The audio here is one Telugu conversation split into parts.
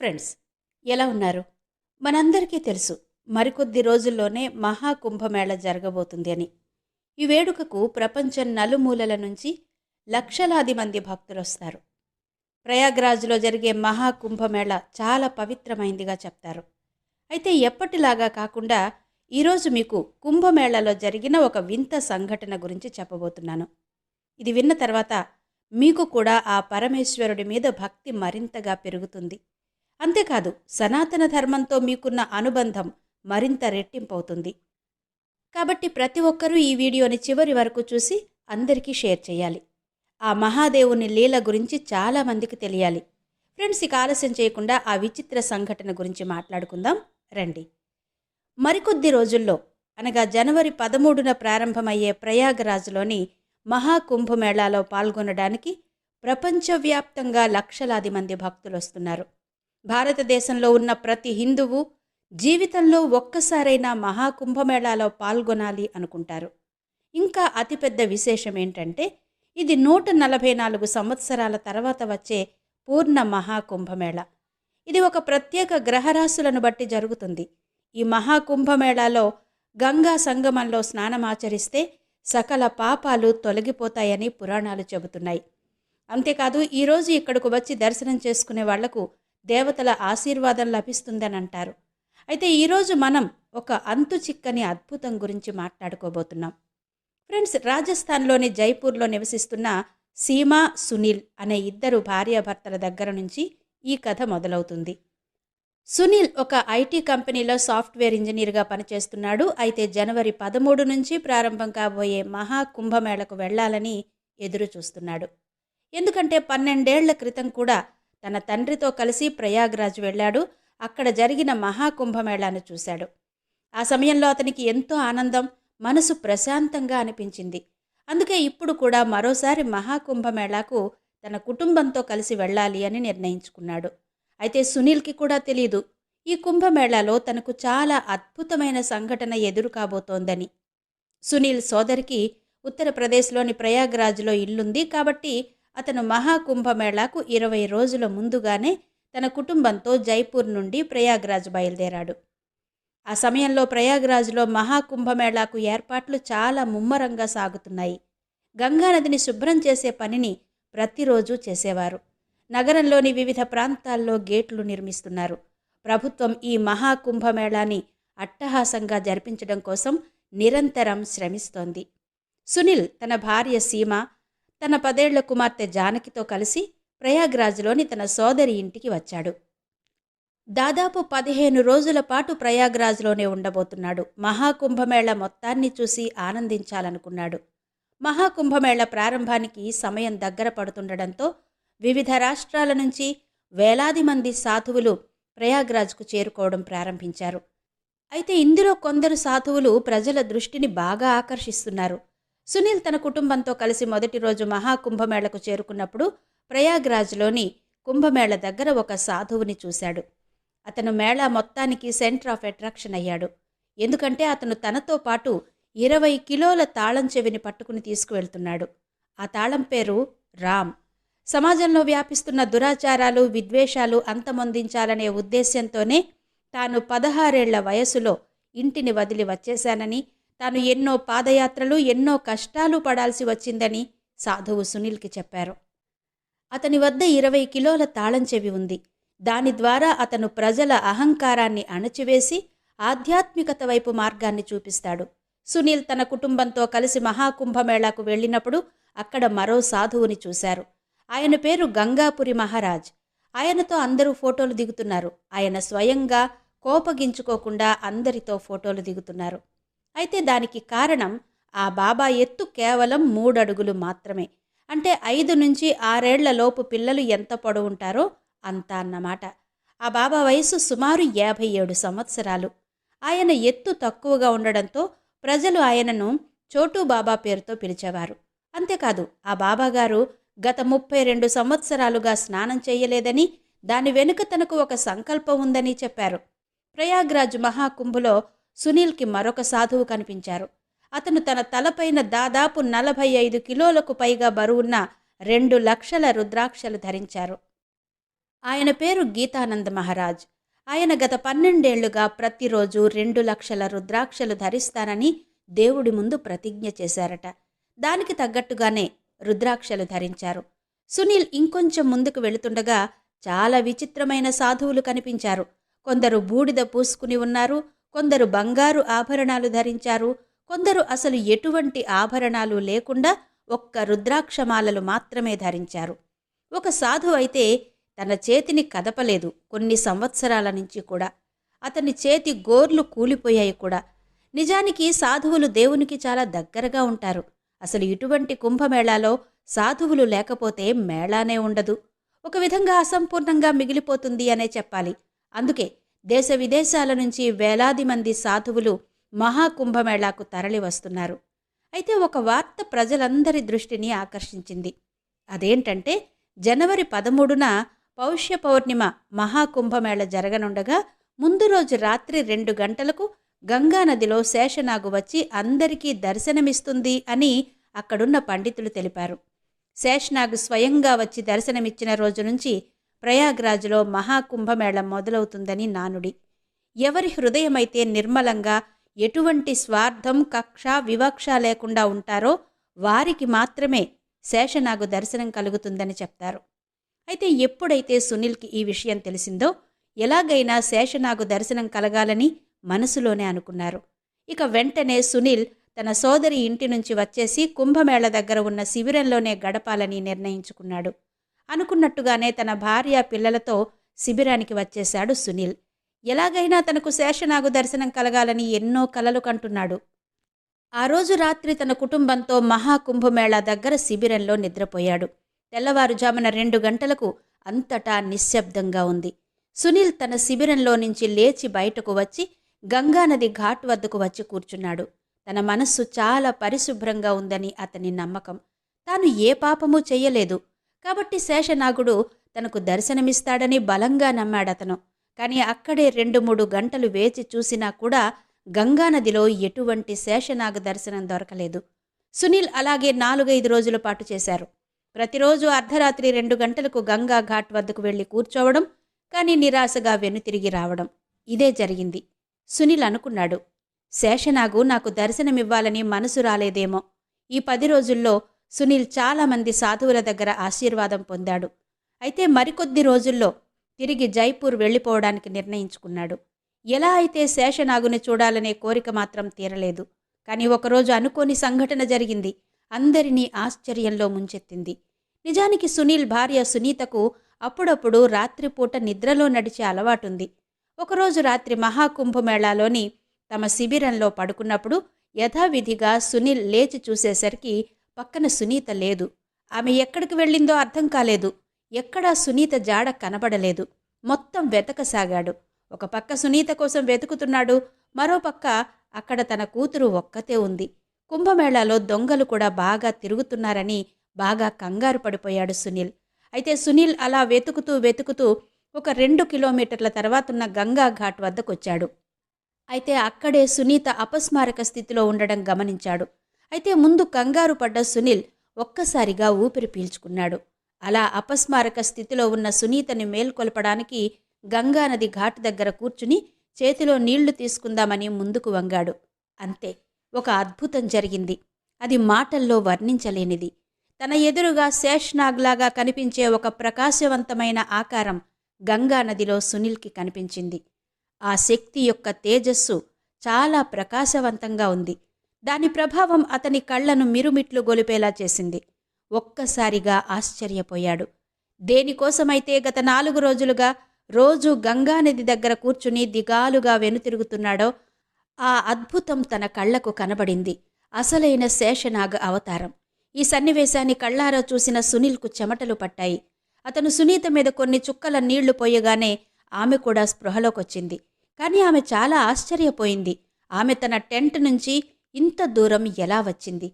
ఫ్రెండ్స్ ఎలా ఉన్నారు? మనందరికీ తెలుసు మరికొద్ది రోజుల్లోనే మహాకుంభమేళ జరగబోతుంది అని. ఈ వేడుకకు ప్రపంచం నలుమూలల నుంచి లక్షలాది మంది భక్తులు వస్తారు ప్రయాగ్రాజ్లో జరిగే మహాకుంభమేళ చాలా పవిత్రమైందిగా చెప్తారు. అయితే ఎప్పటిలాగా కాకుండా ఈరోజు మీకు కుంభమేళలో జరిగిన ఒక వింత సంఘటన గురించి చెప్పబోతున్నాను. ఇది విన్న తర్వాత మీకు కూడా ఆ పరమేశ్వరుడి మీద భక్తి మరింతగా పెరుగుతుంది. అంతేకాదు సనాతన ధర్మంతో మీకున్న అనుబంధం మరింత రెట్టింపవుతుంది. కాబట్టి ప్రతి ఒక్కరూ ఈ వీడియోని చివరి వరకు చూసి అందరికీ షేర్ చేయాలి. ఆ మహాదేవుని లీల గురించి చాలామందికి తెలియాలి. ఫ్రెండ్స్ ఇక ఆలస్యం చేయకుండా ఆ విచిత్ర సంఘటన గురించి మాట్లాడుకుందాం. రండి. మరికొద్ది రోజుల్లో అనగా జనవరి పదమూడున ప్రారంభమయ్యే ప్రయాగరాజ్లోని మహాకుంభమేళాలో పాల్గొనడానికి ప్రపంచవ్యాప్తంగా లక్షలాది మంది భక్తులు వస్తున్నారు. భారతదేశంలో ఉన్న ప్రతి హిందువు జీవితంలో ఒక్కసారైనా మహాకుంభమేళాలో పాల్గొనాలి అనుకుంటారు. ఇంకా అతిపెద్ద విశేషం ఏంటంటే ఇది నూట నలభై నాలుగు సంవత్సరాల తర్వాత వచ్చే పూర్ణ మహాకుంభమేళ. ఇది ఒక ప్రత్యేక గ్రహరాశులను బట్టి జరుగుతుంది. ఈ మహాకుంభమేళాలో గంగా సంగమంలో స్నానమాచరిస్తే సకల పాపాలు తొలగిపోతాయని పురాణాలు చెబుతున్నాయి. అంతేకాదు ఈరోజు ఇక్కడకు వచ్చి దర్శనం చేసుకునే వాళ్ళకు దేవతల ఆశీర్వాదం లభిస్తుందని అంటారు అయితే ఈరోజు మనం ఒక అంతు చిక్కని అద్భుతం గురించి మాట్లాడుకోబోతున్నాం. ఫ్రెండ్స్ రాజస్థాన్లోని జైపూర్లో నివసిస్తున్న సీమా సునీల్ అనే ఇద్దరు భార్యాభర్తల దగ్గర నుంచి ఈ కథ మొదలవుతుంది. సునీల్ ఒక ఐటీ కంపెనీలో సాఫ్ట్వేర్ ఇంజనీర్గా పనిచేస్తున్నాడు. అయితే జనవరి పదమూడు నుంచి ప్రారంభం కాబోయే మహా కుంభమేళకు వెళ్ళాలని ఎదురు చూస్తున్నాడు ఎందుకంటే పన్నెండేళ్ళ క్రితం కూడా తన తండ్రితో కలిసి ప్రయాగ్రాజ్ వెళ్ళాడు. అక్కడ జరిగిన మహాకుంభమేళాను చూశాడు. ఆ సమయంలో అతనికి ఎంతో ఆనందం మనసు ప్రశాంతంగా అనిపించింది. అందుకే ఇప్పుడు కూడా మరోసారి మహాకుంభమేళాకు తన కుటుంబంతో కలిసి వెళ్ళాలి అని నిర్ణయించుకున్నాడు. అయితే సునీల్కి కూడా తెలియదు ఈ కుంభమేళాలో తనకు చాలా అద్భుతమైన సంఘటన ఎదురు కాబోతోందని. సునీల్ సోదరికి ఉత్తరప్రదేశ్లోని ప్రయాగ్రాజ్లో ఇల్లుంది కాబట్టి అతను మహాకుంభమేళాకు ఇరవై రోజుల ముందుగానే తన కుటుంబంతో జైపూర్ నుండి ప్రయాగ్రాజ్ బయలుదేరాడు. ఆ సమయంలో ప్రయాగ్రాజ్లో మహాకుంభమేళాకు ఏర్పాట్లు చాలా ముమ్మరంగా సాగుతున్నాయి. గంగానదిని శుభ్రం చేసే పనిని ప్రతిరోజు చేసేవారు. నగరంలోని వివిధ ప్రాంతాల్లో గేట్లు నిర్మిస్తున్నారు. ప్రభుత్వం ఈ మహాకుంభమేళాని అట్టహాసంగా జరిపించడం కోసం నిరంతరం శ్రమిస్తోంది. సునీల్ తన భార్య సీమ తన పదేళ్ళ కుమార్తె జానకితో కలిసి ప్రయాగ్రాజ్లోని తన సోదరి ఇంటికి వచ్చాడు. దాదాపు పదిహేను రోజుల పాటు ప్రయాగ్రాజ్లోనే ఉండబోతున్నాడు. మహాకుంభమేళ మొత్తాన్ని చూసి ఆనందించాలనుకున్నాడు. మహాకుంభమేళ ప్రారంభానికి సమయం దగ్గర పడుతుండడంతో వివిధ రాష్ట్రాల నుంచి వేలాది మంది సాధువులు ప్రయాగ్రాజ్కు చేరుకోవడం ప్రారంభించారు. అయితే ఇందులో కొందరు సాధువులు ప్రజల దృష్టిని బాగా ఆకర్షిస్తున్నారు. సునీల్ తన కుటుంబంతో కలిసి మొదటి రోజు మహాకుంభమేళకు చేరుకున్నప్పుడు ప్రయాగ్రాజ్లోని కుంభమేళ దగ్గర ఒక సాధువుని చూశాడు. అతను మేళా మొత్తానికి సెంటర్ ఆఫ్ అట్రాక్షన్ అయ్యాడు. ఎందుకంటే అతను తనతో పాటు ఇరవై కిలోల తాళం చెవిని పట్టుకుని తీసుకువెళ్తున్నాడు. ఆ తాళం పేరు రామ్. సమాజంలో వ్యాపిస్తున్న దురాచారాలు విద్వేషాలు అంతమొందించాలనే ఉద్దేశ్యంతోనే తాను పదహారేళ్ళ వయసులో ఇంటిని వదిలి వచ్చేశానని తాను ఎన్నో పాదయాత్రలు ఎన్నో కష్టాలు పడాల్సి వచ్చిందని సాధువు సునీల్కి చెప్పారు. అతని వద్ద ఇరవై కిలోల తాళం చెవి ఉంది. దాని ద్వారా అతను ప్రజల అహంకారాన్ని అణచివేసి ఆధ్యాత్మికత వైపు మార్గాన్ని చూపిస్తాడు. సునీల్ తన కుటుంబంతో కలిసి మహాకుంభమేళాకు వెళ్ళినప్పుడు అక్కడ మరో సాధువుని చూశారు. ఆయన పేరు గంగాపురి మహారాజ్. ఆయనతో అందరూ ఫోటోలు దిగుతున్నారు. ఆయన స్వయంగా కోపగించుకోకుండా అందరితో ఫోటోలు దిగుతున్నారు. అయితే దానికి కారణం ఆ బాబా ఎత్తు కేవలం మూడడుగులు మాత్రమే. అంటే ఐదు నుంచి ఆరేళ్ళలోపు పిల్లలు ఎంత పొడవుంటారో అంత అన్నమాట. ఆ బాబా వయసు సుమారు యాభై ఏడు సంవత్సరాలు. ఆయన ఎత్తు తక్కువగా ఉండడంతో ప్రజలు ఆయనను చోటు బాబా పేరుతో పిలిచేవారు. అంతేకాదు ఆ బాబాగారు గత ముప్పై రెండు సంవత్సరాలుగా స్నానం చేయలేదని దాని వెనుక తనకు ఒక సంకల్పం ఉందని చెప్పారు. ప్రయాగ్రాజ్ మహాకుంభులో సునీల్కి మరొక సాధువు కనిపించారు. అతను తన తలపైన దాదాపు నలభై ఐదు కిలోలకు పైగా బరువున్న రెండు లక్షల రుద్రాక్షలు ధరించారు. ఆయన పేరు గీతానంద మహారాజ్. ఆయన గత పన్నెండేళ్ళుగా ప్రతిరోజు రెండు లక్షల రుద్రాక్షలు ధరిస్తానని దేవుడి ముందు ప్రతిజ్ఞ చేశారట. దానికి తగ్గట్టుగానే రుద్రాక్షలు ధరించారు. సునీల్ ఇంకొంచెం ముందుకు వెళుతుండగా చాలా విచిత్రమైన సాధువులు కనిపించారు. కొందరు బూడిద పూసుకుని ఉన్నారు కొందరు బంగారు ఆభరణాలు ధరించారు. కొందరు అసలు ఎటువంటి ఆభరణాలు లేకుండా ఒక్క రుద్రాక్షమాలలు మాత్రమే ధరించారు. ఒక సాధు అయితే తన చేతిని కదపలేదు కొన్ని సంవత్సరాల నుంచి కూడా. అతని చేతి గోర్లు కూలిపోయాయి కూడా. నిజానికి సాధువులు దేవునికి చాలా దగ్గరగా ఉంటారు. అసలు ఇటువంటి కుంభమేళాలో సాధువులు లేకపోతే మేళానే ఉండదు. ఒక విధంగా అసంపూర్ణంగా మిగిలిపోతుంది అనే చెప్పాలి. అందుకే దేశ విదేశాల నుంచి వేలాది మంది సాధువులు మహాకుంభమేళాకు తరలి వస్తున్నారు. అయితే ఒక వార్త ప్రజలందరి దృష్టిని ఆకర్షించింది. అదేంటంటే జనవరి పదమూడున పౌష్య పౌర్ణిమ మహాకుంభమేళ జరగనుండగా ముందు రోజు రాత్రి రెండు గంటలకు గంగానదిలో శేషనాగు వచ్చి అందరికీ దర్శనమిస్తుంది అని అక్కడున్న పండితులు తెలిపారు. శేషనాగు స్వయంగా వచ్చి దర్శనమిచ్చిన రోజు నుంచి ప్రయాగ్రాజ్లో మహాకుంభమేళం మొదలవుతుందని నానుడి. ఎవరి హృదయమైతే నిర్మలంగా ఎటువంటి స్వార్థం కక్ష వివక్ష లేకుండా ఉంటారో వారికి మాత్రమే శేషనాగు దర్శనం కలుగుతుందని చెప్తారు. అయితే ఎప్పుడైతే సునీల్కి ఈ విషయం తెలిసిందో ఎలాగైనా శేషనాగు దర్శనం కలగాలని మనసులోనే అనుకున్నారు. ఇక వెంటనే సునీల్ తన సోదరి ఇంటి నుంచి వచ్చేసి కుంభమేళ దగ్గర ఉన్న శిబిరంలోనే గడపాలని నిర్ణయించుకున్నాడు. అనుకున్నట్టుగానే తన భార్య పిల్లలతో శిబిరానికి వచ్చేశాడు సునీల్. ఎలాగైనా తనకు శేషనాగు దర్శనం కలగాలని ఎన్నో కలలు కంటున్నాడు. ఆ రోజు రాత్రి తన కుటుంబంతో మహాకుంభమేళా దగ్గర శిబిరంలో నిద్రపోయాడు. తెల్లవారుజామున రెండు గంటలకు అంతటా నిశ్శబ్దంగా ఉంది. సునీల్ తన శిబిరంలో నుంచి లేచి బయటకు వచ్చి గంగానది ఘాట్ వద్దకు వచ్చి కూర్చున్నాడు. తన మనస్సు చాలా పరిశుభ్రంగా ఉందని అతని నమ్మకం. తాను ఏ పాపమూ చెయ్యలేదు. కాబట్టి శేషనాగుడు తనకు దర్శనమిస్తాడని బలంగా నమ్మాడతను. కానీ అక్కడే రెండు మూడు గంటలు వేచి చూసినా కూడా గంగానదిలో ఎటువంటి శేషనాగ దర్శనం దొరకలేదు. సునీల్ అలాగే నాలుగైదు రోజుల పాటు చేశారు. ప్రతిరోజు అర్ధరాత్రి రెండు గంటలకు గంగా ఘాట్ వద్దకు వెళ్ళి కూర్చోవడం కానీ నిరాశగా వెనుతిరిగి రావడం. ఇదే జరిగింది. సునీల్ అనుకున్నాడు శేషనాగు నాకు దర్శనమివ్వాలని మనసు రాలేదేమో. ఈ పది రోజుల్లో సునీల్ చాలామంది సాధువుల దగ్గర ఆశీర్వాదం పొందాడు. అయితే మరికొద్ది రోజుల్లో తిరిగి జైపూర్ వెళ్ళిపోవడానికి నిర్ణయించుకున్నాడు. ఎలా అయితే శేషనాగుని చూడాలనే కోరిక మాత్రం తీరలేదు. కానీ ఒకరోజు అనుకోని సంఘటన జరిగింది. అందరినీ ఆశ్చర్యంలో ముంచెత్తింది. నిజానికి సునీల్ భార్య సునీతకు అప్పుడప్పుడు రాత్రిపూట నిద్రలో నడిచే అలవాటుంది. ఒకరోజు రాత్రి మహాకుంభమేళాలోని తమ శిబిరంలో పడుకున్నప్పుడు యథావిధిగా సునీల్ లేచి చూసేసరికి పక్కన సునీత లేదు. ఆమె ఎక్కడికి వెళ్ళిందో అర్థం కాలేదు. ఎక్కడా సునీత జాడ కనబడలేదు. మొత్తం వెతకసాగాడు. ఒక పక్క సునీత కోసం వెతుకుతున్నాడు. మరో పక్క అక్కడ తన కూతురు ఒక్కతే ఉంది. కుంభమేళాలో దొంగలు కూడా బాగా తిరుగుతున్నారని బాగా కంగారు పడిపోయాడు సునీల్. అయితే సునీల్ అలా వెతుకుతూ వెతుకుతూ ఒక రెండు కిలోమీటర్ల తర్వాతున్న గంగా ఘాట్ వద్దకొచ్చాడు. అయితే అక్కడే సునీత అపస్మారక స్థితిలో ఉండడం గమనించాడు. అయితే ముందు కంగారు పడ్డ సునీల్ ఒక్కసారిగా ఊపిరి పీల్చుకున్నాడు. అలా అపస్మారక స్థితిలో ఉన్న సునీతని మేల్కొల్పడానికి గంగానది ఘాట్ దగ్గర కూర్చుని చేతిలో నీళ్ళు తీసుకుందామని ముందుకు వంగాడు. అంతే ఒక అద్భుతం జరిగింది. అది మాటల్లో వర్ణించలేనిది. తన ఎదురుగా శేష్నాగ్లాగా కనిపించే ఒక ప్రకాశవంతమైన ఆకారం గంగానదిలో సునీల్కి కనిపించింది. ఆ శక్తి యొక్క తేజస్సు చాలా ప్రకాశవంతంగా ఉంది. దాని ప్రభావం అతని కళ్ళను మిరుమిట్లు గొలిపేలా చేసింది. ఒక్కసారిగా ఆశ్చర్యపోయాడు. దేనికోసమైతే గత నాలుగు రోజులుగా రోజు గంగానది దగ్గర కూర్చుని దిగాలుగా వెనుతిరుగుతున్నాడో ఆ అద్భుతం తన కళ్ళకు కనబడింది. అసలైన శేషనాగ అవతారం. ఈ సన్నివేశాన్ని కళ్ళారా చూసిన సునీల్కు చెమటలు పట్టాయి. అతను సునీత మీద కొన్ని చుక్కల నీళ్ళు పోయగానే ఆమె కూడా స్పృహలోకొచ్చింది. కానీ ఆమె చాలా ఆశ్చర్యపోయింది. ఆమె తన టెంట్ నుంచి ఇంత దూరం ఎలా వచ్చింది?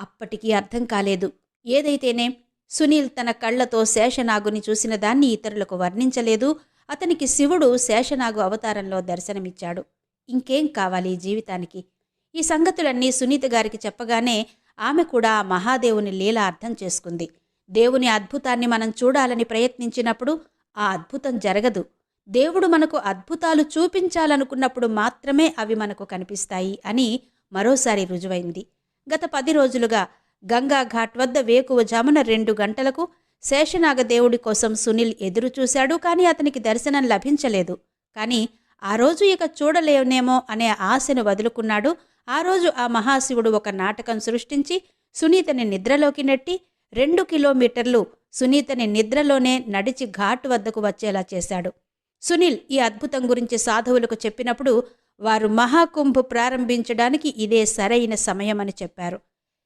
అప్పటికీ అర్థం కాలేదు. ఏదైతేనే సునీల్ తన కళ్ళతో శేషనాగుని చూసిన దాన్ని ఇతరులకు వర్ణించలేదు. అతనికి శివుడు శేషనాగు అవతారంలో దర్శనమిచ్చాడు. ఇంకేం కావాలి జీవితానికి? ఈ సంగతులన్నీ సునీత గారికి చెప్పగానే ఆమె కూడా ఆ మహాదేవుని లీల అర్థం చేసుకుంది. దేవుని అద్భుతాన్ని మనం చూడాలని ప్రయత్నించినప్పుడు ఆ అద్భుతం జరగదు. దేవుడు మనకు అద్భుతాలు చూపించాలనుకున్నప్పుడు మాత్రమే అవి మనకు కనిపిస్తాయి అని మరోసారి రుజువైంది. గత పది రోజులుగా గంగా ఘాట్ వద్ద వేకువ జామున రెండు గంటలకు శేషనాగ దేవుడి కోసం సునీల్ ఎదురు చూశాడు కానీ అతనికి దర్శనం లభించలేదు. కానీ ఆ రోజు ఇక చూడలేనేమో అనే ఆశను వదులుకున్నాడు. ఆ రోజు ఆ మహాశివుడు ఒక నాటకం సృష్టించి సునీతని నిద్రలోకి నెట్టి రెండు కిలోమీటర్లు సునీతని నిద్రలోనే నడిచి ఘాట్ వద్దకు వచ్చేలా చేశాడు. సునీల్ ఈ అద్భుతం గురించి సాధువులకు చెప్పినప్పుడు వారు మహాకుంభ్ ప్రారంభించడానికి ఇదే సరైన సమయమని చెప్పారు.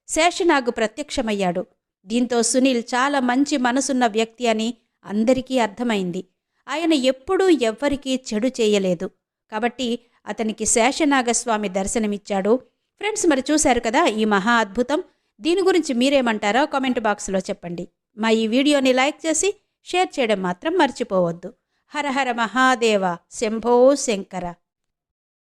శేషనాగు ప్రత్యక్షమయ్యాడు. దీంతో సునీల్ చాలా మంచి మనసున్న వ్యక్తి అని అందరికీ అర్థమైంది. ఆయన ఎప్పుడూ ఎవ్వరికీ చెడు చేయలేదు. కాబట్టి అతనికి శేషనాగస్వామి దర్శనమిచ్చాడు. ఫ్రెండ్స్ మరి చూశారు కదా ఈ మహా అద్భుతం. దీని గురించి మీరేమంటారో కామెంట్ బాక్స్లో చెప్పండి. మా ఈ వీడియోని లైక్ చేసి షేర్ చేయడం మాత్రం మర్చిపోవద్దు. హర హర మహాదేవ. శంభో శంకర.